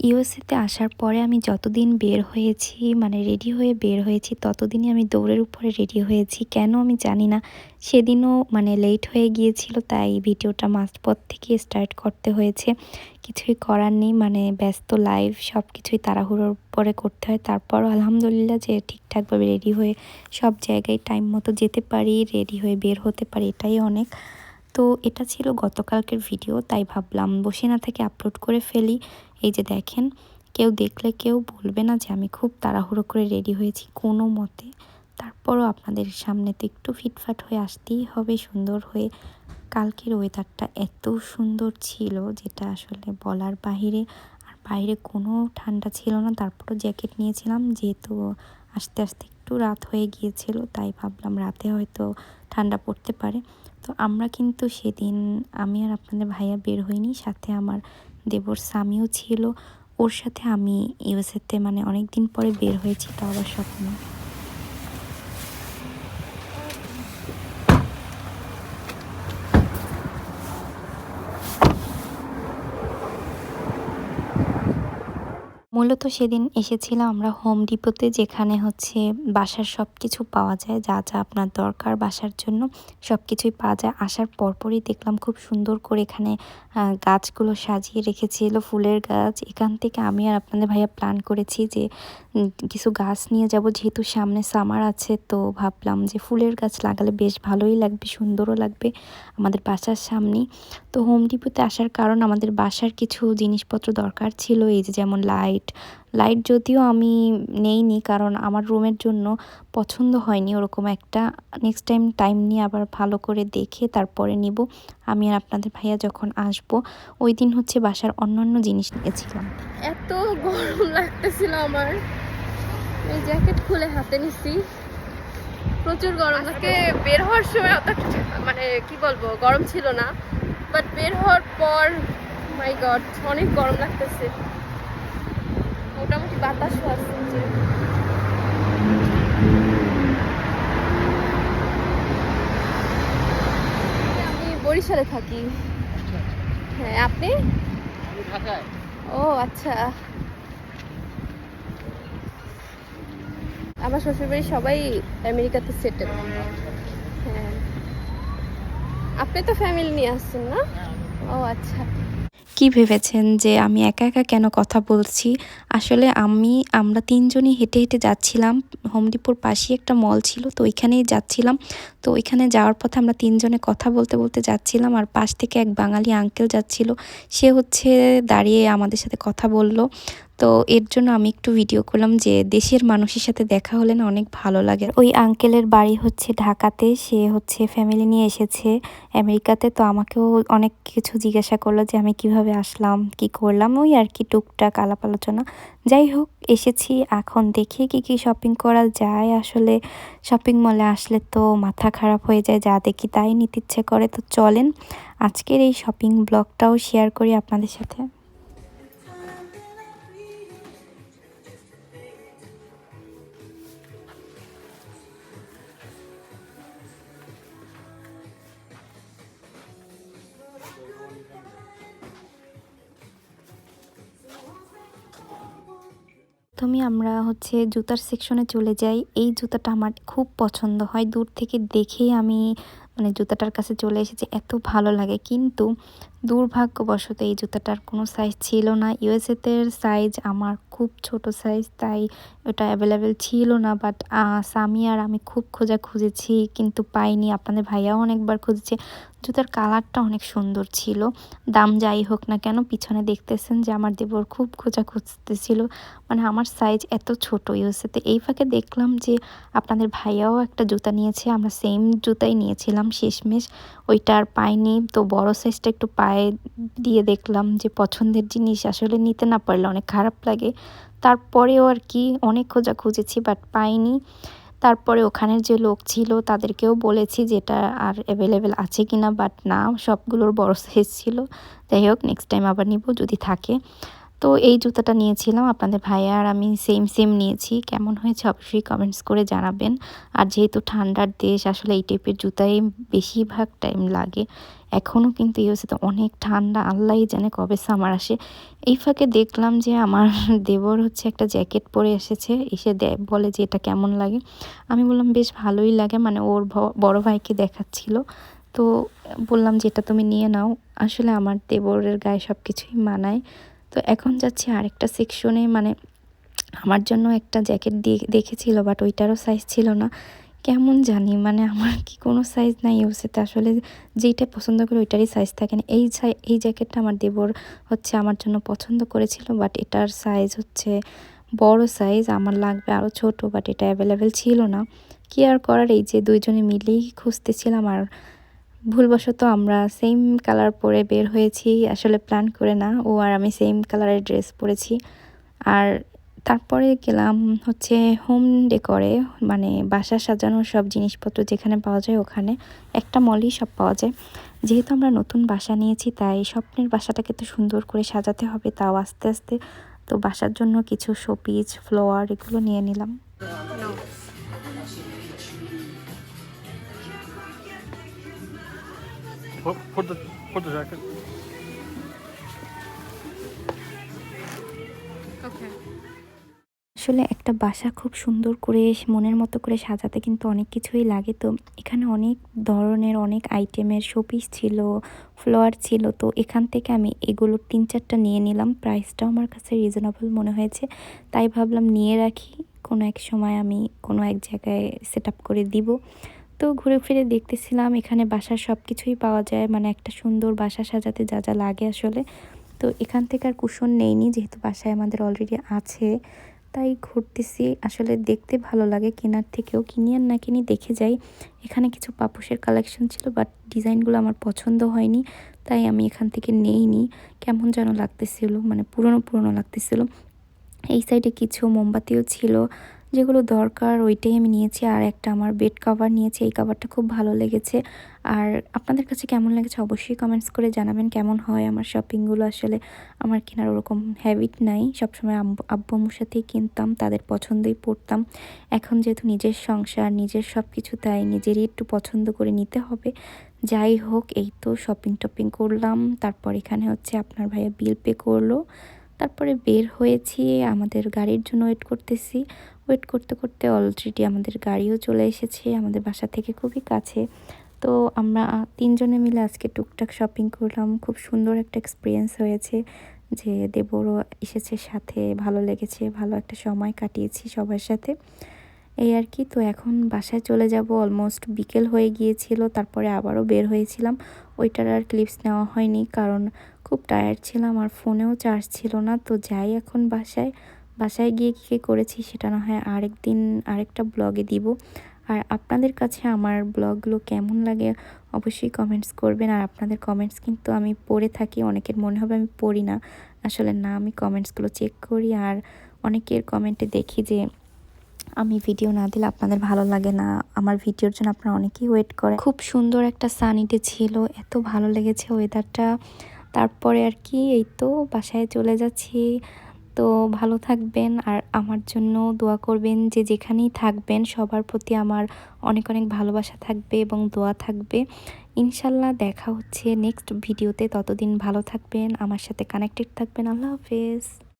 ইউএসএতে আসার পরে আমি যতদিন বের হয়েছি মানে রেডি হয়ে বের হয়েছি, ততদিনই আমি দৌড়ের উপরে রেডি হয়েছি। কেন আমি জানি না। সেদিনও মানে লেট হয়ে গিয়েছিল, তাই ভিডিওটা মাঝপথ থেকে স্টার্ট করতে হয়েছে। কিছুই করার নেই মানে ব্যস্ত লাইভ সব কিছুই তাড়াহুড়োর পরে করতে হয়। তারপর আলহামদুলিল্লাহ যে ঠিকঠাকভাবে রেডি হয়ে সব জায়গায় টাইম মতো যেতে পারি রেডি হয়ে বের হতে পারি, এটাই অনেক। তো এটা ছিল গতকালকের ভিডিও তাই ভাবলাম বসে না থেকে আপলোড করে ফেলি। এই যে দেখেন, কেউ দেখলে কেউ বলবে না যে আমি খুব তাড়াহুড়ো করে রেডি হয়েছি কোনো মতে। তারপরও আপনাদের সামনে তো একটু ফিটফাট হয়ে আসতেই হবে, সুন্দর হয়ে। কালকের ওয়েদারটা এত সুন্দর ছিল যেটা আসলে বলার বাহিরে। আর বাইরে কোনো ঠান্ডা ছিল না, তারপরও জ্যাকেট নিয়েছিলাম, যেহেতু আস্তে আস্তে একটু রাত হয়ে গিয়েছিল, তাই ভাবলাম রাতে হয়তো ঠান্ডা পড়তে পারে। তো আমরা কিন্তু সেদিন আমি আর আপনাদের ভাইয়া বের হইনি, সাথে আমার দেবর স্বামীও ছিল। ওর সাথে আমি ইউএসএতে মানে অনেক দিন পরে বের হয়েছি তো আবার স্বপ্ন। মূলত সেদিন এসেছিলাম আমরা হোম ডিপোতে যেখানে হচ্ছে বাসার সব কিছু পাওয়া যায়, যা যা আপনার দরকার বাসার জন্য সব কিছুই পাওয়া যায়। আসার পরপরই দেখলাম খুব সুন্দর করে এখানে গাছগুলো সাজিয়ে রেখেছিল, ফুলের গাছ। এখান থেকে আমি আর আপনাদের ভাইয়া প্ল্যান করেছি যে কিছু গাছ নিয়ে যাব। যেহেতু সামনে সামার আছে, তো ভাবলাম যে ফুলের গাছ লাগালে বেশ ভালোই লাগবে, সুন্দরও লাগবে আমাদের বাসার সামনেই। তো হোম ডিপোতে আসার কারণ আমাদের বাসার কিছু জিনিসপত্র দরকার ছিল, এই যে যেমন লাইট লাইট যদিও আমি নেইনি কারণ আমার রুমের জন্য পছন্দ হয়নি ওরকম একটা। নেক্সট টাইম টাইম নিয়ে আবার ভালো করে দেখে তারপরে নিব। আমি আর আপনাদের ভাইয়া যখন আসব ওই দিন হচ্ছে বাসার অন্যান্য জিনিস নিয়েছিলাম। এত গরম লাগতেছিল আমার। এই জ্যাকেট খুলে হাতে নিছি। প্রচুর গরম আজকে বের হওয়ার সময় অত মানে কি বলব গরম ছিল না। বাট বের হওয়ার পর মাই গড অনেক গরম লাগতেছে। বাতাসও আসছে আমি বরিশালে থাকি। হ্যাঁ আপনি? ও আচ্ছা। আমার শ্বশুরবাড়ি সবাই আমেরিকাতে সেটেল হ্যাঁ। আপনি তো ফ্যামিলি নিয়ে আসছেন না? ও আচ্ছা। কি ভেবেছেন যে আমি একা একা কেন কথা বলছি? আসলে আমি, আমরা তিনজনই হেঁটে হেঁটে যাচ্ছিলাম। হোমডিপুর পাশে পাশেই একটা মল ছিল, তো ওইখানেই যাচ্ছিলাম। তো ওইখানে যাওয়ার পথে আমরা তিনজনে কথা বলতে বলতে যাচ্ছিলাম। আর পাশ থেকে এক বাঙালি আঙ্কেল যাচ্ছিল। সে হচ্ছে দাঁড়িয়ে আমাদের সাথে কথা বলল। তো এর জন্য আমি একটু ভিডিও করলাম যে দেশের মানুষের সাথে দেখা হলে না অনেক ভালো লাগে। ওই আঙ্কেলের বাড়ি হচ্ছে ঢাকাতে, সে হচ্ছে ফ্যামিলি নিয়ে এসেছে আমেরিকাতে, তো আমাকেও অনেক কিছু জিজ্ঞাসা করল যে আমি কীভাবে আসলাম, কি করলাম, ওই আর কি টুকটাক আলাপ আলোচনা যাই হোক, এসেছি, এখন দেখি কি কি শপিং করা যায়। আসলে শপিং মলে আসলে তো মাথা খারাপ হয়ে যায়, যা দেখি তাই নিতে ইচ্ছে করে। তো চলেন, আজকের এই শপিং ব্লগটাও শেয়ার করি আপনাদের সাথে। প্রথমে আমরা হচ্ছে জুতার সেকশনে চলে যাই। এই জুতাটা আমার খুব পছন্দ হয়। দূর থেকে দেখেই আমি মানে জুতাটার কাছে চলে এসেছি, এত ভালো লাগে। কিন্তু দুর্ভাগ্যবশত এই জুতাটার কোনো সাইজ ছিল না। ইউএসএতে সাইজ আমার খুব ছোট সাইজ তাই ওটা অ্যাভেলেবেল ছিল না। বাট সামি আর আমি খুব খোঁজা খুঁজেছি কিন্তু পাইনি। আপনাদের ভাইয়াও অনেকবার খুঁজেছে। জুতার কালারটা অনেক সুন্দর ছিল। দাম যাই হোক না কেন, পিছনে দেখতেছেন যে আমার দেবর খুব খোঁজা খুঁজতেছিল মানে আমার সাইজ এত ছোট ইউএসএতে এই ফাঁকে দেখলাম যে আপনাদের ভাইয়াও একটা জুতা নিয়েছে, আমরা সেম জুতাই নিয়েছিলাম। শেষমেশ ওইটা আর পাইনি। তো বড় সাইজটা একটু পায়ে দিয়ে দেখলাম যে পছন্দের জিনিস আসলে নিতে না পারলে অনেক খারাপ লাগে। তারপরেও আর কি অনেক খোঁজা খুঁজেছি বাট পাইনি। তারপরে ওখানের যে লোক ছিল তাদেরকেও বলেছি যেটা আর অ্যাভেলেবেল আছে কিনা বাট না, সবগুলোর বড় সাইজ ছিল। যাই হোক নেক্সট টাইম আবার নিব যদি থাকে। তো এই জুতাটা নিয়েছিলাম আপনাদের ভাইয়া, আর আমি সেম সেম নিয়েছি। কেমন হয়েছে অবশ্যই কমেন্টস করে জানাবেন। আর যেহেতু ঠান্ডার দেশ, আসলে এই টাইপের জুতাই বেশিরভাগ টাইম লাগে। এখনও কিন্তু ইউএসএতে অনেক ঠান্ডা, আল্লাহই জানে কবে সামার আসে। এই ফাঁকে দেখলাম যে আমার দেবর হচ্ছে একটা জ্যাকেট পরে এসেছে, এসে বলে যে এটা কেমন লাগে? আমি বললাম, বেশ ভালোই লাগে। মানে ওর বড় ভাইকে দেখাচ্ছিল। তো বললাম যে, এটা তুমি নিয়ে নাও। আসলে আমার দেবরের গায়ে সব কিছুই মানায়। তো এখন যাচ্ছি আরেকটা সেকশনে মানে আমার জন্য একটা জ্যাকেট দিয়ে দেখেছিল বাট ওইটারও সাইজ ছিল না। কেমন জানি মানে আমার কি কোনো সাইজ নাই ইউসেতে আসলে যেইটা পছন্দ করে ওইটারই সাইজ থাকে না। এই এই জ্যাকেটটা আমার দেবর হচ্ছে আমার জন্য পছন্দ করেছিল বাট এটার সাইজ হচ্ছে বড় সাইজ আমার লাগবে আরও ছোট বাট এটা অ্যাভেলেবেল ছিল না। কি আর করার, এই যে দুইজনে মিলেই খুঁজতেছিলাম, আর ভুলবশত আমরা সেম কালার পরে বের হয়েছি, আসলে প্ল্যান করে না। ও আর আমি সেম কালারের ড্রেস পরেছি। আর তারপরে গেলাম হচ্ছে হোম ডেকরে মানে বাসা সাজানোর সব জিনিসপত্র যেখানে পাওয়া যায় ওখানে। একটা মলই সব পাওয়া যায়। যেহেতু আমরা নতুন বাসা নিয়েছি, তাই স্বপ্নের বাসাটাকে তো সুন্দর করে সাজাতে হবে, তাও আস্তে আস্তে। তো বাসার জন্য কিছু শোপিস ফ্লোয়ার এগুলো নিয়ে নিলাম। Put, put the put the jacket. Okay. আসলে একটা বাসা খুব সুন্দর করে মনের মতো করে সাজাতে কিন্তু অনেক কিছুই লাগে। তো এখানে অনেক ধরনের অনেক আইটেমের শোপিস ছিল ফ্লোয়ার ছিল। তো এখান থেকে আমি এগুলো তিন চারটা নিয়ে নিলাম। প্রাইসটাও আমার কাছে রিজনেবল মনে হয়েছে। তাই ভাবলাম নিয়ে রাখি। কোনো এক সময় আমি কোনো এক জায়গায় সেট আপ করে দিব। তো ঘুরে ফিরে দেখতেছিলাম, এখানে বাসার সব কিছুই পাওয়া যায় মানে একটা সুন্দর বাসা সাজাতে যা যা লাগে আসলে। তো এখান থেকে আর কুশন নেইনি, যেহেতু বাসায় আমাদের অলরেডি আছে, তাই ঘুরতেছি। আসলে দেখতে ভালো লাগে, কেনার থেকেও কিনি আর না কিনি দেখে যাই। এখানে কিছু পাপুসের কালেকশন ছিল বাট ডিজাইনগুলো আমার পছন্দ হয়নি, তাই আমি এখান থেকে নেইনি। কেমন যেন লাগতেছিল মানে পুরনো পুরনো লাগতেছিল। এই সাইডে কিছু মোমবাতিও ছিল যেগুলো দরকার ওইটাই আমি নিয়েছি আর একটা আমার বেড কভার নিয়েছি। এই কভারটা খুব ভালো লেগেছে। আর আপনাদের কাছে কেমন লেগেছে অবশ্যই কমেন্টস করে জানাবেন কেমন হয় আমার শপিংগুলো আসলে আমার কেনার ওরকম হ্যাবিট নাই। সবসময় আব্বু আব্বুর সাথেই কিনতাম, তাদের পছন্দই পড়তাম এখন যেহেতু নিজের সংসার, নিজের সব কিছু তাই নিজেরই একটু পছন্দ করে নিতে হবে। যাই হোক, এই তো শপিং টপিং করলাম। তারপর এখানে হচ্ছে আপনার ভাইয়া বিল পে করল। তারপরে বের হয়েছি, আমাদের গাড়ির জন্য ওয়েট করতেছি। ওয়েট করতে করতে অলরেডি আমাদের গাড়িও চলে এসেছে, আমাদের বাসা থেকে খুবই কাছে। তো আমরা তিনজনে মিলে আজকে টুকটাক শপিং করলাম, খুব সুন্দর একটা এক্সপিরিয়েন্স হয়েছে যে দেবরও এসেছে সাথে, ভালো লেগেছে, ভালো একটা সময় কাটিয়েছি সবার সাথে। এই আর কি, তো এখন বাসায় চলে যাব অলমোস্ট বিকেল হয়ে গিয়েছিল, তারপরে আবারও বের হয়েছিলাম। ওইটার আর ক্লিপস নেওয়া হয়নি, কারণ খুব টায়ার্ড ছিলাম, আর ফোনেও চার্জ ছিল না। তো যাই এখন বাসায় বাসায় গিয়ে কী কী করেছি সেটা না হয় আরেক দিন আরেকটা ব্লগে দিব। আর আপনাদের কাছে আমার ব্লগগুলো কেমন লাগে অবশ্যই কমেন্টস করবেন। আর আপনাদের কমেন্টস কিন্তু আমি পড়ে থাকি, অনেকের মনে হবে আমি পড়ি না। আসলে না, আমি কমেন্টসগুলো চেক করি, আর অনেকের কমেন্টে দেখি যে, আমি ভিডিও না দিলে আপনাদের ভালো লাগে না। আমার ভিডিওর জন্য আপনারা অনেকেই ওয়েট করে খুব সুন্দর একটা সানিডে ছিল, এত ভালো লেগেছে ওয়েদারটা তারপরে আর কি, এই তো বাসায় চলে যাচ্ছি। তো ভালো থাকবেন আর আমার জন্য দোয়া করবেন যে যেখানেই থাকবেন সবার প্রতি আমার অনেক অনেক ভালোবাসা থাকবে এবং দোয়া থাকবে। ইনশাল্লাহ দেখা হচ্ছে নেক্সট ভিডিওতে ততদিন ভালো থাকবেন, আমার সাথে কানেক্টেড থাকবেন। আল্লাহ হাফেজ।